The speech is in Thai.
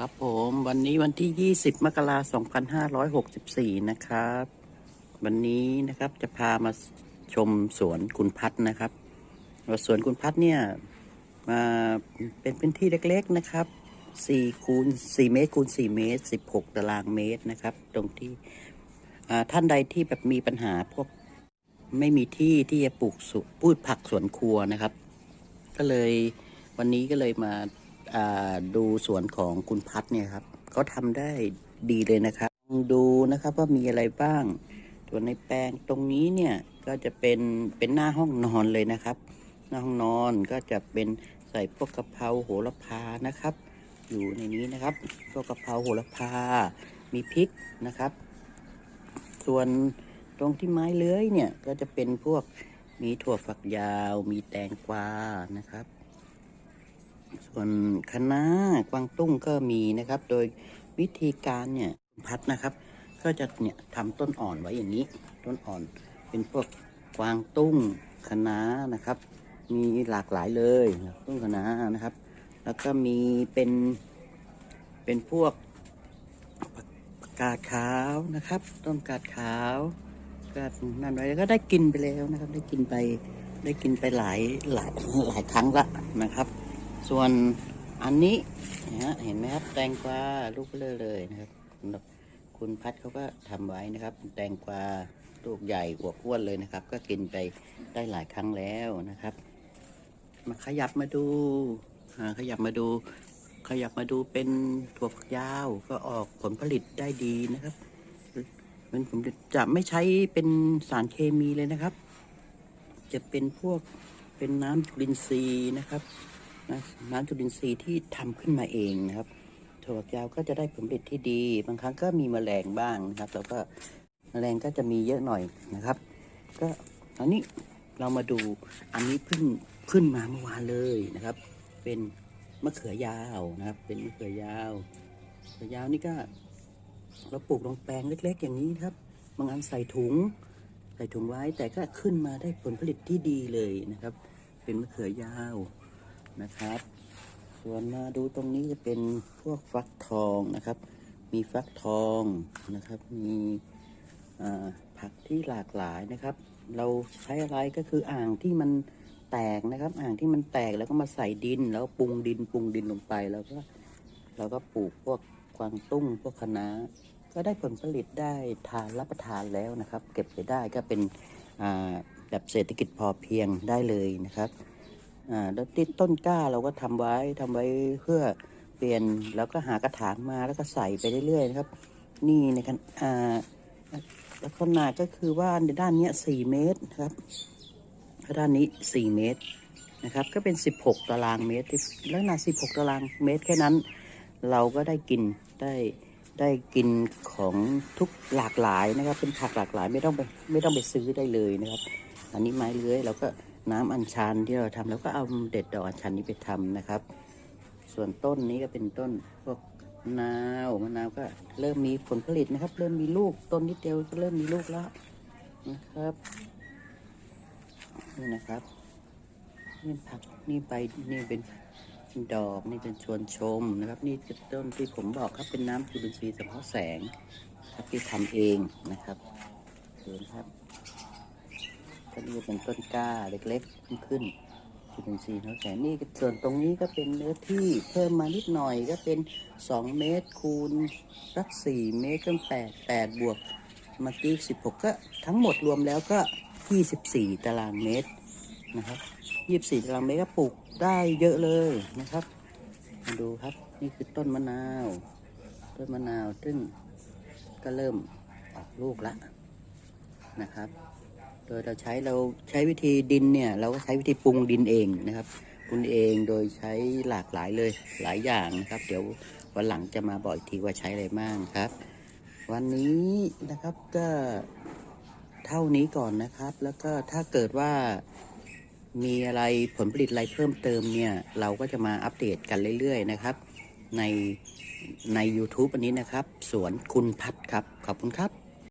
ครับผมวันนี้วันที่ 20 มกราคม2564 นะครับ วันนี้นะครับจะพามาชมสวนคุณพัฒน์นะครับสวนคุณพัฒน์เนี่ยมาเป็นพื้นที่เล็กๆนะครับ4คูณ4เมตรคูณ4เมตร 16 ตารางเมตรนะครับ ตรงที่ท่านใดที่แบบมีปัญหาพวกไม่มีที่ที่จะปลูกพืชผักสวนครัวนะครับ ก็เลยวันนี้ก็เลยมา ดูสวนของคุณพัฒน์เนี่ยครับเขาทำได้ดีเลยนะครับ ดูนะครับว่ามีอะไรบ้าง ส่วนในแปลงตรงนี้เนี่ยก็จะเป็นเป็นหน้าห้องนอนเลยนะครับ หน้าห้องนอนก็จะเป็นใส่พวกกะเพราโหระพานะครับ อยู่ในนี้นะครับพวกกะเพราโหระพา มีพริกนะครับ ส่วนตรงที่ไม้เลื้อยเนี่ยก็จะเป็นพวกมีถั่วฝักยาว มีแตงกวานะครับ ส่วนคะน้ากวางตุ้งก็มีนะครับ โดยวิธีการเนี่ยพัดนะครับ ก็จะเนี่ยทำต้นอ่อนไว้อย่างนี้ ต้นอ่อนเป็นพวกกวางตุ้งคะน้านะครับ มีหลากหลายเลยตุ้งคะน้านะครับ แล้วก็มีเป็นเป็นพวกผักกาดขาวนะครับ ต้นกาดขาวก็นั่นไว้ก็ได้กินไปแล้วนะครับ ได้กินไปได้กินไปหลายหลายหลายครั้งละนะครับ ส่วนอันนี้นะฮะเห็นไหมครับแตงกวาลูกเบลอเลยนะครับคุณคุณพัดเขาก็ทำไว้นะครับ แตงกวาลูกใหญ่อวบอ้วนเลยนะครับ ก็กินไปได้หลายครั้งแล้วนะครับ มาขยับมาดูขยับมาดู ขยับมาดูเป็นถั่วฝักยาวก็ออกผลผลิตได้ดีนะครับเป็นผลผลิตจะไม่ใช้เป็นสารเคมีเลยนะครับ จะเป็นพวกเป็นน้ำจุลินทรีย์นะครับ นะน้ำจุลินทรีย์ที่ทำขึ้นมาเองนะครับถั่วฝักยาวก็จะได้ผลผลิตที่ดี บางครั้งก็มีแมลงบ้างนะครับ แล้วก็แมลงก็จะมีเยอะหน่อยนะครับ ก็อันนี้เรามาดูอันนี้เพิ่งขึ้นมาเมื่อวานเลยนะครับ เป็นมะเขือยาวนะครับ เป็นมะเขือยาวมะเขือยาวนี่ก็เราปลูกลงแปลงเล็ก ๆ อย่างนี้ครับ บางอันใส่ถุง ใส่ถุงไว้แต่ก็ขึ้นมาได้ผลผลิตที่ดีเลยนะครับ เป็นมะเขือยาว นะครับ ส่วนมาดูตรงนี้จะเป็นพวกฟักทองนะครับ มีฟักทองนะครับ มีผักที่หลากหลายนะครับ เราใช้อะไรก็คืออ่างที่มันแตกนะครับ อ่างที่มันแตกแล้วก็มาใส่ดิน แล้วปรุงดินปรุงดินลงไปแล้วก็เราก็ปลูกพวกกวางตุ้งพวกคะน้าก็ได้ผลผลิตได้ทานรับประทานแล้วนะครับ เก็บไปได้ก็เป็นแบบเศรษฐกิจพอเพียงได้เลยนะครับ อ่าแล้วติดต้นกล้าเราก็ทำไว้ทำไว้เพื่อเปลี่ยนแล้วก็หากระถางมาแล้วก็ใส่ไปเรื่อยๆนะครับ นี่ในกันอ่าล้วขนาก็คือว่าในด้านนี้สี่เมตรนะครับด้านนี้สี่เมตรนะครับก็เป็นสิบหกตารางเมตรที่ลักษณะสิบหกตารางเมตรแค่นั้น เราก็ได้กินได้ได้กินของทุกหลากหลายนะครับ เป็นผักหลากหลายไม่ต้องไปไม่ต้องไปซื้อได้เลยนะครับ อันนี้ไม้เลื้อยเราก็ น้ำอัญชันที่เราทำเราก็เอาเด็ดดอกอัญชันนี้ไปทำนะครับ ส่วนต้นนี้ก็เป็นต้นพวกนาวมะนาวก็เริ่มมีผลผลิตนะครับ เริ่มมีลูกต้นนิดเดียวก็เริ่มมีลูกแล้วนะครับนี่นะครับนี่ผักนี่ใบนี่เป็นดอกนี่เป็นชวนชมนะครับ นี่คือต้นที่ผมบอกครับเป็นน้ำจุลินทรีย์สังเคราะห์แสงครับที่ทำเองนะครับเห็นครับ ก็นี่เป็นต้นกล้าเล็กๆขึ้นขึ้นจุลินทรีย์เขาแต่นี่ส่วนตรงนี้ก็เป็นเนื้อที่เพิ่มมานิดหน่อยก็เป็น 2 เมตรคูณสัก4เมตรก็แปดแปดบวกเมื่อกี้16 ก็ทั้งหมดรวมแล้วก็ 24 ตารางเมตรนะครับ24 ตารางเมตรก็ปลูกได้เยอะเลยนะครับมาดูครับนี่คือต้นมะนาว ต้นมะนาวซึ่งก็เริ่มออกลูกแล้วนะครับ โดยเราใช้เราใช้วิธีดินเนี่ยเราก็ใช้วิธีปรุงดินเองนะครับปรุงเองโดยใช้หลากหลายเลยหลายอย่างนะครับ เดี๋ยววันหลังจะมาบอกอีกทีว่าใช้อะไรบ้างครับ วันนี้นะครับก็เท่านี้ก่อนนะครับ แล้วก็ถ้าเกิดว่ามีอะไรผลผลิตอะไรเพิ่มเติมเนี่ย เราก็จะมาอัปเดตกันเรื่อยๆนะครับ ในใน YouTube อันนี้นะครับ สวนคุณพัดครับ ขอบคุณครับ